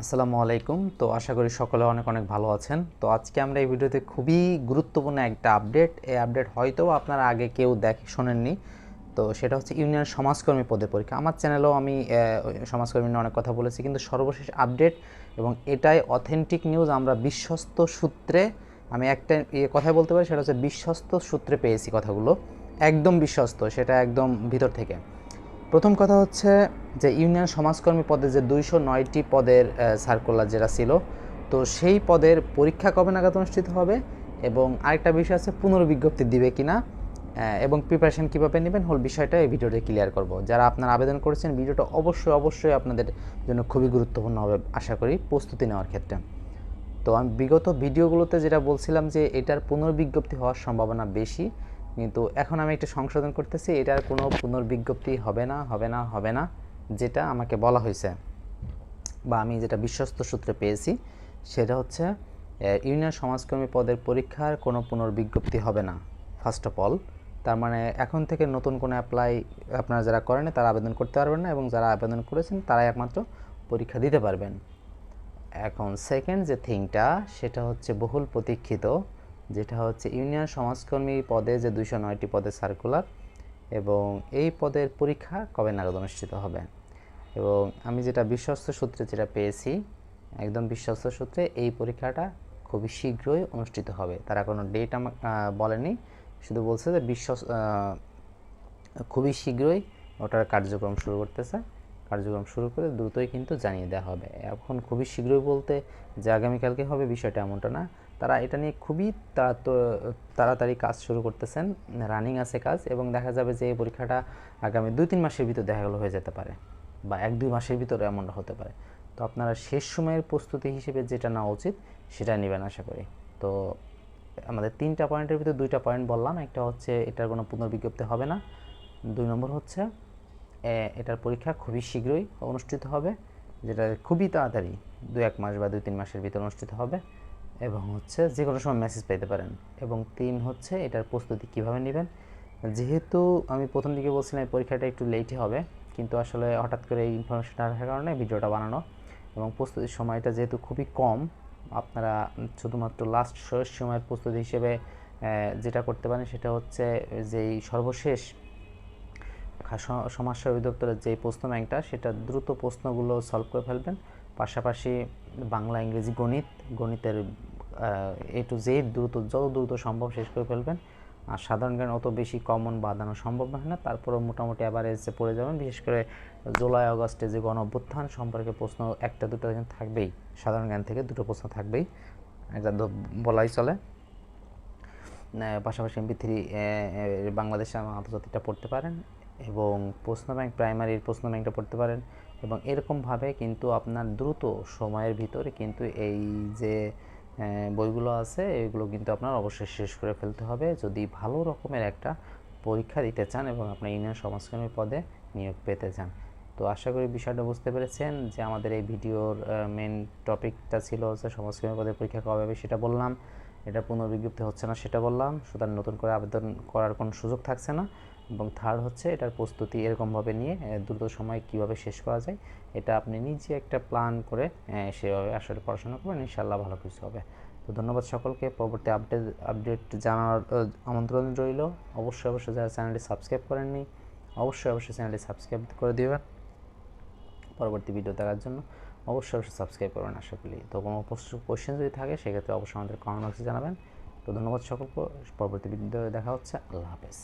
আসসালামু আলাইকুম। তো আশা করি সকলে অনেক অনেক ভালো আছেন। তো আজকে আমরা এই ভিডিওতে খুবই গুরুত্বপূর্ণ একটা আপডেট। এই আপডেট হয়তো আপনারা আগে কেউ দেখে শোনেননি। তো সেটা হচ্ছে ইউনিয়ন সমাজকর্মী পদের পরীক্ষা। আমার চ্যানেলেও আমি সমাজকর্মী নিয়ে অনেক কথা বলেছি, কিন্তু সর্বশেষ আপডেট এবং এটাই অথেন্টিক নিউজ আমরা বিশ্বস্ত সূত্রে, আমি একটা ইয়ে কথাই বলতে পারি, সেটা হচ্ছে বিশ্বস্ত সূত্রে পেয়েছি কথাগুলো। একদম বিশ্বস্ত, সেটা একদম ভিতর থেকে। প্রথম কথা হচ্ছে যে ইউনিয়ন সমাজকর্মী পদে যে দুইশো নয়টি পদের সার্কুলার যেটা ছিল তো সেই পদের পরীক্ষা কবে নাগাদ অনুষ্ঠিত হবে এবং আরেকটা বিষয় আছে পুনর্বিজ্ঞপ্তি দিবে কিনা আহ, এবং প্রিপারেশন কীভাবে নেবেন হোল বিষয়টা এই ভিডিওতে ক্লিয়ার করব। যারা আপনারা আবেদন করেছেন ভিডিওটা অবশ্যই অবশ্যই আপনাদের জন্য খুবই গুরুত্বপূর্ণ হবে আশা করি প্রস্তুতি নেওয়ার ক্ষেত্রে। তো আমি বিগত ভিডিওগুলোতে যেটা বলছিলাম যে এটার পুনর্বিজ্ঞপ্তি হওয়ার সম্ভাবনা বেশি কিন্তু এখন আমি একটা সংশোধন করতেছি, এটার কোনো পুনর্বিজ্ঞপ্তি হবে না হবে না হবে না, যেটা আমাকে বলা হয়েছে বা আমি যেটা বিশ্বস্ত সূত্রে পেয়েছি, সেটা হচ্ছে ইউনিয়ন সমাজকর্মী পদের পরীক্ষার কোনো পুনর্বিজ্ঞপ্তি হবে না ফার্স্ট অফ অল তার মানে এখন থেকে নতুন কোনো অ্যাপ্লাই আপনারা যারা করেন তারা আবেদন করতে পারবেন না এবং যারা আবেদন করেছেন, তারাই একমাত্র পরীক্ষা দিতে পারবেন। এখন সেকেন্ড যে থিংটা সেটা হচ্ছে বহুল প্রতীক্ষিত যেটা হচ্ছে ইউনিয়ন সমাজকর্মী পদে যে দুইশো নয়টি পদের সার্কুলার এবং এই পদের পরীক্ষা কবে নাগাদ অনুষ্ঠিত হবে? এবং আমি যেটা বিশ্বস্ত সূত্রে যেটা পেয়েছি একদম বিশ্বস্ত সূত্রে এই পরীক্ষাটা খুবই শীঘ্রই অনুষ্ঠিত হবে। তারা কোনো ডেট আমাকে বলেনি। শুধু বলছে যে বিশ্বাস আহ, খুবই শীঘ্রই ওটার কার্যক্রম শুরু করতেছে। কার্যক্রম শুরু করে দ্রুতই কিন্তু জানিয়ে দেওয়া হবে। এখন খুবই শীঘ্রই বলতে যে আগামীকালকে হবে বিষয়টা এমনটা না। তারা এটা নিয়ে খুবই তাড়াতাড়ি কাজ শুরু করতেছেন, রানিং আছে কাজ এবং দেখা যাবে যে এই পরীক্ষাটা আগামী দুই, তিন মাসের ভিতর দেখা গেলো হয়ে যেতে পারে বা এক, দুই মাসের ভিতরে এমনটা হতে পারে। তো আপনারা শেষ সময়ের প্রস্তুতি হিসেবে যেটা নেওয়া উচিত সেটা নেবেন আশা করি। তো আমাদের তিনটা পয়েন্টের ভিতরে দুইটা পয়েন্ট বললাম, একটা হচ্ছে এটার কোনো পুনর্বিজ্ঞপ্তি হবে না। দুই নম্বর হচ্ছে এটার পরীক্ষা খুবই শীঘ্রই অনুষ্ঠিত হবে, যেটা খুবই তাড়াতাড়ি, দু এক মাস বা দুই তিন মাসের ভিতর অনুষ্ঠিত হবে, এবং হচ্ছে যে কোনো সময় মেসেজ পেতে পারেন। এবং তিন হচ্ছে এটার প্রস্তুতি কীভাবে নেবেন। যেহেতু আমি প্রথম দিকে বলছিলাম এই পরীক্ষাটা একটু লেটই হবে, কিন্তু আসলে হঠাৎ করে এই ইনফরমেশনটা আসার কারণে ভিডিওটা বানানো, এবং প্রস্তুতির সময়টা যেহেতু খুবই কম, আপনারা শুধুমাত্র লাস্ট শেষ সময়ের প্রস্তুতি হিসেবে যেটা করতে পারেন সেটা হচ্ছে যেই সর্বশেষ সমাজসেবা অধিদপ্তরের যে প্রশ্ন ব্যাংকটা, সেটা দ্রুত প্রশ্নগুলো সলভ করে ফেলবেন। পাশাপাশি বাংলা, ইংরেজি গণিত, গণিতের এ টু জেড দ্রুত, যত দ্রুত সম্ভব শেষ করে ফেলবেন। আর সাধারণ জ্ঞান অত বেশি কমন বাঁধানো সম্ভব হয় না? তারপরেও মোটামুটি আবার অ্যাভারেজে পড়ে যাবেন। বিশেষ করে জুলাই, আগস্টে যে গণ অভ্যুত্থান সম্পর্কে প্রশ্ন একটা, দুটো থাকবেই। সাধারণ জ্ঞান থেকে দুটো প্রশ্ন থাকবেই। এটা বলাই চলে। পাশাপাশি এমপি থ্রি বাংলাদেশে আন্তর্জাতিকটা পড়তে পারেন। এবং প্রশ্ন ব্যাংক প্রাইমারির প্রশ্ন ব্যাংকটা পড়তে পারেন এবং এরকমভাবে কিন্তু আপনার দ্রুত সময়ের ভিতরে কিন্তু এই যে বইগুলো আছে, এগুলো কিন্তু আপনার অবশ্যই শেষ করে ফেলতে হবে। যদি ভালো রকমের একটা পরীক্ষা দিতে চান এবং আপনি ইউনিয়ন সমাজকর্মী পদে নিয়োগ পেতে চান। তো আশা করি বিষয়টা বুঝতে পেরেছেন যে আমাদের এই ভিডিওর মেন টপিকটা ছিল হচ্ছে সমাজকর্মী পদের পরীক্ষা কবে হবে সেটা বললাম। এটা পুনর্বিজ্ঞপ্তি হচ্ছে না সেটা বললাম। সুতরাং নতুন করে আবেদন করার কোনো সুযোগ থাকছে না। এবং থার্ড হচ্ছে এটার প্রস্তুতি এরকমভাবে নিয়ে দ্রুত সময় কীভাবে শেষ করা যায়, এটা আপনি নিজে একটা প্ল্যান করে সেভাবে আসলে পড়াশোনা করবেন ইনশাল্লাহ ভালো কিছু হবে। তো ধন্যবাদ সকলকে, পরবর্তী আপডেট আপডেট জানার আমন্ত্রণ রইল। অবশ্যই অবশ্যই যারা চ্যানেলটি সাবস্ক্রাইব করেননি, অবশ্যই অবশ্যই চ্যানেলটি সাবস্ক্রাইব করে দেবেন। পরবর্তী ভিডিও দেখার জন্য অবশ্যই অবশ্যই সাবস্ক্রাইব করবেন, আশা করি। তো কোনো কোশ্চেন যদি থাকে, সেক্ষেত্রে অবশ্যই আমাদের কমেন্ট বক্সে জানাবেন। তো ধন্যবাদ সকলকে, পরবর্তী ভিডিও দেখা হচ্ছে, আল্লাহ হাফেজ।